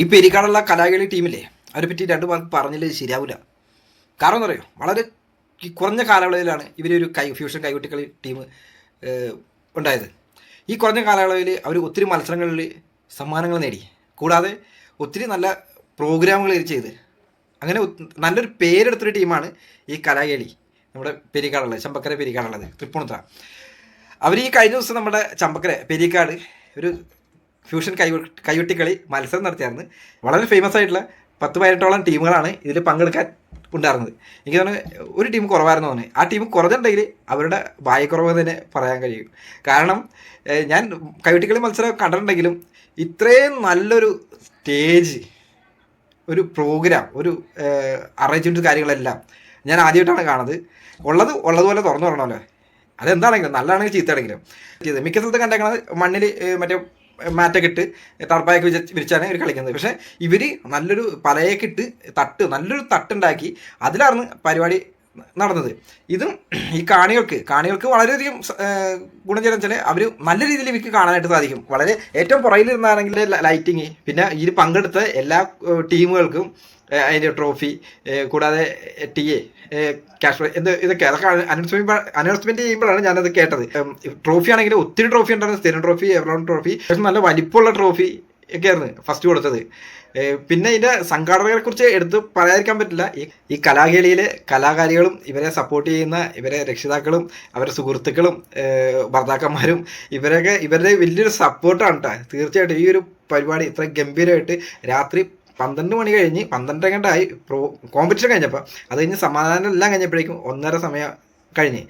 ഈ പെരിക്കാടുള്ള കലാകളി ടീമില്ലേ അവരെ പറ്റി രണ്ട് മാർക്ക് പറഞ്ഞില്ല ശരിയാവില്ല കാരണം പറയുക വളരെ കുറഞ്ഞ കാലയളവിലാണ് ഇവരൊരു കൈ ഫ്യൂഷൻ കൈകൊട്ടിക്കളി ടീം ഉണ്ടായത്. ഈ കുറഞ്ഞ കാലയളവിൽ അവർ ഒത്തിരി മത്സരങ്ങളിൽ സമ്മാനങ്ങൾ നേടി. കൂടാതെ ഒത്തിരി നല്ല പ്രോഗ്രാമുകൾ ചെയ്ത്. അങ്ങനെ നല്ലൊരു പേരെടുത്തൊരു ടീമാണ് ഈ കലാകേളി നമ്മുടെ പെരിക്കാടുള്ളത് ചമ്പക്കര പെരിക്കാടുള്ളത് തൃപ്പൂണിത്തുറ. അവർ ഈ കഴിഞ്ഞ ദിവസം നമ്മുടെ ചമ്പക്കര പെരിക്കാട് ഒരു ഫ്യൂഷൻ കൈ കൈവെട്ടിക്കളി മത്സരം നടത്തിയായിരുന്നു. വളരെ ഫേമസ് ആയിട്ടുള്ള പത്ത് പതിനെട്ടോളം ടീമുകളാണ് ഇതിൽ പങ്കെടുക്കാൻ ഉണ്ടായിരുന്നത്. എനിക്ക് തോന്നുന്നു ഒരു ടീം കുറവായിരുന്നു തോന്നുന്നു. ആ ടീം കുറഞ്ഞിട്ടുണ്ടെങ്കിൽ അവരുടെ ഭാഗ്യക്കുറവ് തന്നെ പറയാൻ കഴിയും. കാരണം ഞാൻ കൈവെട്ടിക്കളി മത്സരം കണ്ടിട്ടുണ്ടെങ്കിലും ഇത്രയും നല്ലൊരു സ്റ്റേജ് ഒരു പ്രോഗ്രാം ഒരു അറേഞ്ച്മെന്റ് കാര്യങ്ങളെല്ലാം ഞാൻ ആദ്യമായിട്ടാണ് കാണുന്നത്. ഉള്ളത് ഉള്ളതുപോലെ തുറന്നു പറഞ്ഞല്ലോ അതെന്താണെങ്കിലും നല്ലതാണെങ്കിലും ചീത്തയാണെങ്കിലും. മിക്ക സ്ഥലത്ത് കണ്ടേക്കണത് മണ്ണിൽ മറ്റേ മാറ്റൊക്കെ ഇട്ട് തണുപ്പായൊക്കെ വിച വിരിച്ചാണ് ഇവർ കളിക്കുന്നത്. പക്ഷേ ഇവർ നല്ലൊരു പലയൊക്കെ ഇട്ട് തട്ട് നല്ലൊരു തട്ടുണ്ടാക്കി അതിലാണ് പരിപാടി നടന്നത്. ഇതും ഈ കാണികൾക്ക് കാണികൾക്ക് വളരെയധികം ഗുണം ചെയ്യുന്ന വെച്ചാൽ അവർ നല്ല രീതിയിൽ വിക്ക് കാണാനായിട്ട് സാധിക്കും. വളരെ ഏറ്റവും പുറകിലിരുന്നാണെങ്കിൽ ലൈറ്റിങ് പിന്നെ ഇതിൽ പങ്കെടുത്ത എല്ലാ ടീമുകൾക്കും അതിന്റെ ട്രോഫി കൂടാതെ ടി എ ക്യാഷ് എന്ത് ഇതൊക്കെ അതൊക്കെ അനൗൺസ്മെന്റ് അനൗൺസ്മെന്റ് ചെയ്യുമ്പോഴാണ് ഞാനത് കേട്ടത്. ട്രോഫി ആണെങ്കിൽ ഒത്തിരി ട്രോഫി ഉണ്ടായിരുന്നു സ്ഥിരം ട്രോഫി എവറോൺ ട്രോഫി നല്ല വലിപ്പമുള്ള ട്രോഫി ഒക്കെ ആയിരുന്നു ഫസ്റ്റ് കൊടുത്തത് പിന്നെ ഇതിന്റെ സംഘാടകരെ കുറിച്ച് എടുത്ത് പറയാതിരിക്കാൻ പറ്റില്ല. ഈ കലാകേളിയിലെ കലാകാരികളും ഇവരെ സപ്പോർട്ട് ചെയ്യുന്ന ഇവരെ രക്ഷിതാക്കളും അവരുടെ സുഹൃത്തുക്കളും ഭർത്താക്കന്മാരും ഇവരൊക്കെ ഇവരുടെ വലിയൊരു സപ്പോർട്ടാണ് കേട്ടോ തീർച്ചയായിട്ടും ഈ ഒരു പരിപാടി ഇത്ര ഗംഭീരമായിട്ട് രാത്രി പന്ത്രണ്ട് മണി കഴിഞ്ഞ് പന്ത്രണ്ട് കണ്ടായി പ്രോ കോമ്പറ്റീഷൻ കഴിഞ്ഞപ്പോൾ അത് കഴിഞ്ഞ് സമാധാനം എല്ലാം കഴിഞ്ഞപ്പോഴേക്കും ഒന്നര സമയം കഴിഞ്ഞ്.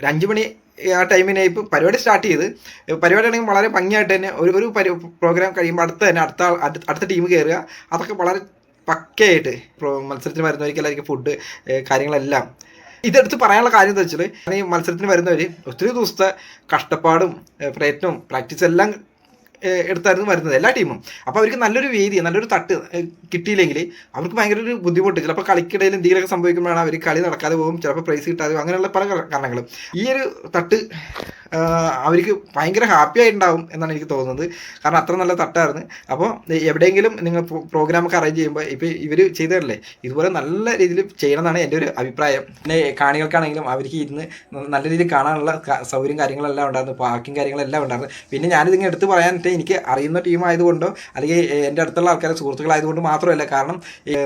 ഒരു മണി ആ ടൈമിനെ ഇപ്പം പരിപാടി സ്റ്റാർട്ട് ചെയ്ത്. പരിപാടി ആണെങ്കിൽ വളരെ ഭംഗിയായിട്ട് തന്നെ ഒരു ഒരു പരി പ്രോഗ്രാം കഴിയുമ്പോൾ അടുത്ത തന്നെ അടുത്ത അടുത്ത- ടീം കയറുക അതൊക്കെ വളരെ പക്കയായിട്ട് മത്സരത്തിന് വരുന്നവർക്കെല്ലാവർക്കും ഫുഡ് കാര്യങ്ങളെല്ലാം. ഇതെടുത്ത് പറയാനുള്ള കാര്യം എന്താ വെച്ചാൽ ഈ മത്സരത്തിന് വരുന്നവർ ഒത്തിരി ദിവസത്തെ കഷ്ടപ്പാടും പ്രയത്നവും പ്രാക്ടീസ് എല്ലാം എടുത്തായിരുന്നു വരുന്നത് എല്ലാ ടീമും. അപ്പോൾ അവർക്ക് നല്ലൊരു വേദി നല്ലൊരു തട്ട് കിട്ടിയില്ലെങ്കിൽ അവർക്ക് ഭയങ്കര ഒരു ബുദ്ധിമുട്ട്. ചിലപ്പോൾ കളിക്കിടയിൽ എന്തെങ്കിലുമൊക്കെ സംഭവിക്കുമ്പോഴാണ് അവർ കളി നടക്കാതെ പോകും ചിലപ്പോൾ പ്രൈസ് കിട്ടാതെ അങ്ങനെയുള്ള പല കാരണങ്ങളും. ഈ ഒരു തട്ട് അവർക്ക് ഭയങ്കര ഹാപ്പി ആയിട്ടുണ്ടാവും എന്നാണ് എനിക്ക് തോന്നുന്നത്. കാരണം അത്ര നല്ല തട്ടായിരുന്നു. അപ്പോൾ എവിടെയെങ്കിലും നിങ്ങൾ പ്രോഗ്രാമൊക്കെ അറേഞ്ച് ചെയ്യുമ്പോൾ ഇപ്പോൾ ഇവർ ചെയ്തതല്ലേ? ഇതുപോലെ നല്ല രീതിയിൽ ചെയ്യണമെന്നാണ് എന്റെ ഒരു അഭിപ്രായം. പിന്നെ കാണികൾക്കാണെങ്കിലും അവർക്ക് ഇരുന്ന് നല്ല രീതിയിൽ കാണാനുള്ള സൗകര്യം കാര്യങ്ങളെല്ലാം ഉണ്ടായിരുന്നു പാർക്കിംഗ് കാര്യങ്ങളെല്ലാം ഉണ്ടായിരുന്നു. പിന്നെ ഞാനിതിങ്ങനെ എടുത്ത് പറയാനായിട്ട് എനിക്ക് അറിയുന്ന ടീം ആയതുകൊണ്ടോ അല്ലെങ്കിൽ എന്റെ അടുത്തുള്ള ആൾക്കാരെ സുഹൃത്തുക്കളായതുകൊണ്ട് മാത്രമല്ല കാരണം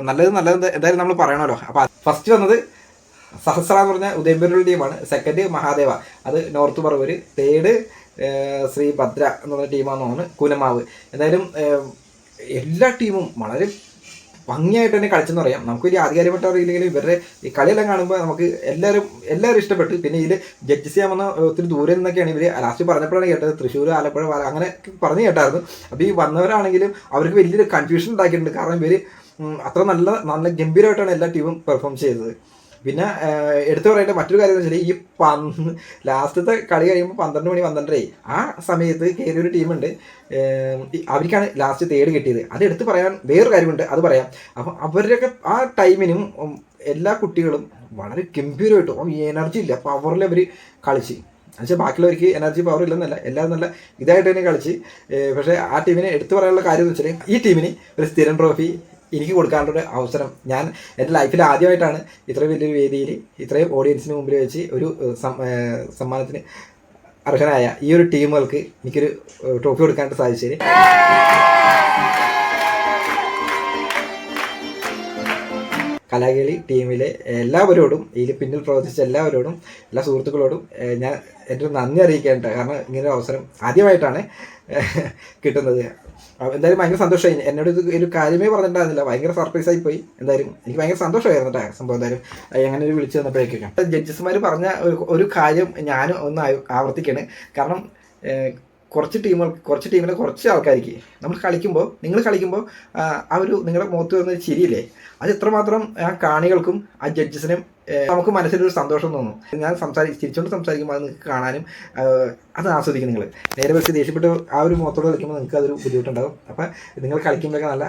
നല്ലത് നല്ലത് എന്തായാലും നമ്മൾ പറയണമല്ലോ. അപ്പോൾ ഫസ്റ്റ് വന്നത് സഹസ്ര എന്ന് പറഞ്ഞ ഉദയംപേരുടെ ടീമാണ് സെക്കൻഡ് മഹാദേവ. അത് നോർത്ത് പറവൂര് തേർഡ് ശ്രീ ഭദ്ര എന്നുള്ള ടീമാണെന്ന് തോന്നുന്നു കുലമാവ് എന്തായാലും എല്ലാ ടീമും വളരെ ഭംഗിയായിട്ട് തന്നെ കളിച്ചെന്ന് പറയാം. നമുക്ക് ഒരു ആധികാരികമായിട്ട് അറിയില്ലെങ്കിലും ഇവരുടെ ഈ കളിയെല്ലാം കാണുമ്പോൾ നമുക്ക് എല്ലാവരും എല്ലാവരും ഇഷ്ടപ്പെട്ടു. പിന്നെ ഇതിൽ ജഡ്ജസ് ചെയ്യാൻ വന്ന ഒത്തിരി ദൂരെ നിന്നൊക്കെയാണ് ഇവർ ലാസ്റ്റ് പറഞ്ഞപ്പോഴാണ് കേട്ടത്. തൃശ്ശൂർ ആലപ്പുഴ അങ്ങനെ പറഞ്ഞു കേട്ടായിരുന്നു. അപ്പോൾ ഈ വന്നവരാണെങ്കിലും അവർക്ക് വലിയൊരു കൺഫ്യൂഷൻ ഉണ്ടാക്കിയിട്ടുണ്ട്. കാരണം ഇവർ അത്ര നല്ല നല്ല ഗംഭീരമായിട്ടാണ് എല്ലാ ടീമും പെർഫോം ചെയ്തത്. പിന്നെ എടുത്തു പറയേണ്ട മറ്റൊരു കാര്യം എന്ന് വെച്ചാൽ ഈ പന്ത് ലാസ്റ്റത്തെ കളി കഴിയുമ്പോൾ പന്ത്രണ്ട് മണി പന്ത്രണ്ടര ആ സമയത്ത് കയറിയ ഒരു ടീമുണ്ട്. അവർക്കാണ് ലാസ്റ്റ് തേട് കിട്ടിയത്. അത് എടുത്തു പറയാൻ വേറൊരു കാര്യമുണ്ട് അത് പറയാം. അപ്പം അവരുടെയൊക്കെ ആ ടൈമിനും എല്ലാ കുട്ടികളും വളരെ ഗംഭീരമായിട്ട് എനർജി ഇല്ല പവറിൽ അവർ കളിച്ച്. എന്നുവെച്ചാൽ ബാക്കിയുള്ളവർക്ക് എനർജി പവർ ഇല്ലെന്നല്ല എല്ലാവരും നല്ല ഇതായിട്ട് തന്നെ കളിച്ച്. പക്ഷേ ആ ടീമിനെ എടുത്തു പറയാനുള്ള കാര്യം എന്ന് വെച്ചാൽ ഈ ടീമിന് ഒരു സ്ഥിരം ട്രോഫി എനിക്ക് കൊടുക്കാനുള്ളൊരു അവസരം. ഞാൻ എന്റെ ലൈഫിൽ ആദ്യമായിട്ടാണ് ഇത്രയും വലിയൊരു വേദിയിൽ ഇത്രയും ഓഡിയൻസിന് മുമ്പിൽ വെച്ച് ഒരു സമ്മാനത്തിന് അർഹനായ ഈ ഒരു ടീമുകൾക്ക് എനിക്കൊരു ട്രോഫി കൊടുക്കാനായിട്ട് സാധിച്ചത്. കലാകളി ടീമിലെ എല്ലാവരോടും ഇതിൽ പിന്നിൽ പ്രവർത്തിച്ച എല്ലാവരോടും എല്ലാ സുഹൃത്തുക്കളോടും ഞാൻ എന്റെ നന്ദി അറിയിക്കേണ്ട കാരണം ഇങ്ങനൊരു അവസരം ആദ്യമായിട്ടാണ് കിട്ടുന്നത്. എന്തായാലും ഭയങ്കര സന്തോഷമായി. എന്നോട് ഇത് ഒരു കാര്യമേ പറഞ്ഞിട്ടുണ്ടായിരുന്നില്ല. ഭയങ്കര സർപ്രൈസ് ആയി പോയി. എന്തായാലും എനിക്ക് ഭയങ്കര സന്തോഷമായിരുന്നു കേട്ടോ സംഭവം എന്തായാലും അങ്ങനെ ഒരു വിളിച്ചു വന്നപ്പോഴേക്കും. ജഡ്ജസ്മാർ പറഞ്ഞ ഒരു- കാര്യം ഞാനും ഒന്ന് ആവർത്തിക്കാണ്. കാരണം കുറച്ച് ടീമുകൾ കുറച്ച് ടീമിലെ കുറച്ച് ആൾക്കാർക്ക് നമ്മൾ കളിക്കുമ്പോൾ നിങ്ങൾ കളിക്കുമ്പോൾ ആ ഒരു നിങ്ങളുടെ മുഖത്ത് വന്ന ചിരിയില്ലേ? അത് എത്രമാത്രം ആ കാണികൾക്കും ആ ജഡ്ജസിനും നമുക്ക് മനസ്സിലൊരു സന്തോഷം തോന്നും. ഞാൻ സംസാരി ചിരിച്ചുകൊണ്ട് സംസാരിക്കുമ്പോൾ അത് നിങ്ങൾക്ക് കാണാനും അത് ആസ്വദിക്കും നിങ്ങൾ നേരെ വെച്ച് ദേഷ്യപ്പെട്ട് ആ ഒരു മുഖത്തോട് കളിക്കുമ്പോൾ നിങ്ങൾക്ക് അതൊരു ബുദ്ധിമുട്ടുണ്ടാകും അപ്പം നിങ്ങൾ കളിക്കുമ്പോഴൊക്കെ നല്ല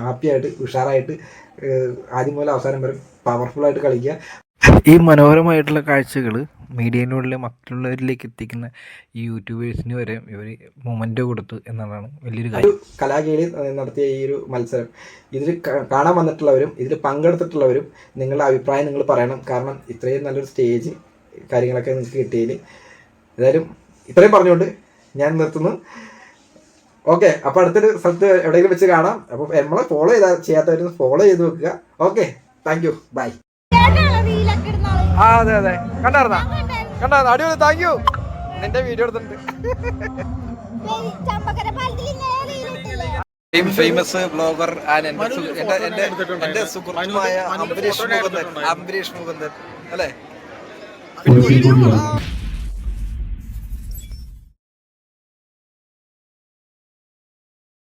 ഹാപ്പിയായിട്ട് ഉഷാറായിട്ട് ആദ്യം മുതൽ അവസാനം വരെ പവർഫുള്ളായിട്ട് കളിക്കുക. ഈ മനോഹരമായിട്ടുള്ള കാഴ്ചകൾ മീഡിയയിലൂടെ മറ്റുള്ളവരിലേക്ക് എത്തിക്കുന്ന ഈ യൂട്യൂബേഴ്സിന് വരെ ഇവർ മൊമെന്റ് കൊടുത്തു എന്നതാണ് വലിയൊരു കാര്യം. കലാകേളി നടത്തിയ ഈ ഒരു മത്സരം. ഇതിൽ കാണാൻ വന്നിട്ടുള്ളവരും ഇതിൽ പങ്കെടുത്തിട്ടുള്ളവരും നിങ്ങളുടെ അഭിപ്രായം നിങ്ങൾ പറയണം. കാരണം ഇത്രയും നല്ലൊരു സ്റ്റേജ് കാര്യങ്ങളൊക്കെ നിങ്ങൾക്ക് കിട്ടിയതിൽ ഏതായാലും ഇത്രയും പറഞ്ഞുകൊണ്ട് ഞാൻ നിർത്തുന്നു. ഓക്കെ അപ്പോൾ അടുത്തൊരു സ്ഥലത്ത് എവിടെയെങ്കിലും വെച്ച് കാണാം. അപ്പോൾ നമ്മളെ ഫോളോ ചെയ്താൽ ചെയ്യാത്തവരും ഫോളോ ചെയ്ത് വെക്കുക. ഓക്കെ താങ്ക് യു ബൈ ആ അതെ അതെ. കണ്ടായിരുന്നാ? കണ്ടായിരുന്നു. അടിപൊളി. താങ്ക് യു നിന്റെ വീഡിയോ എടുത്തിട്ടുണ്ട്? ഫേമസ് ബ്ലോഗർ ആൻഡ് എന്റെ എന്റെ എന്റെ എന്റെ സുഹൃത്തുമായ അംബരീഷ് മുകുന്ദൻ. അംബരീഷ് മുകുന്ദൻ. അല്ലേ?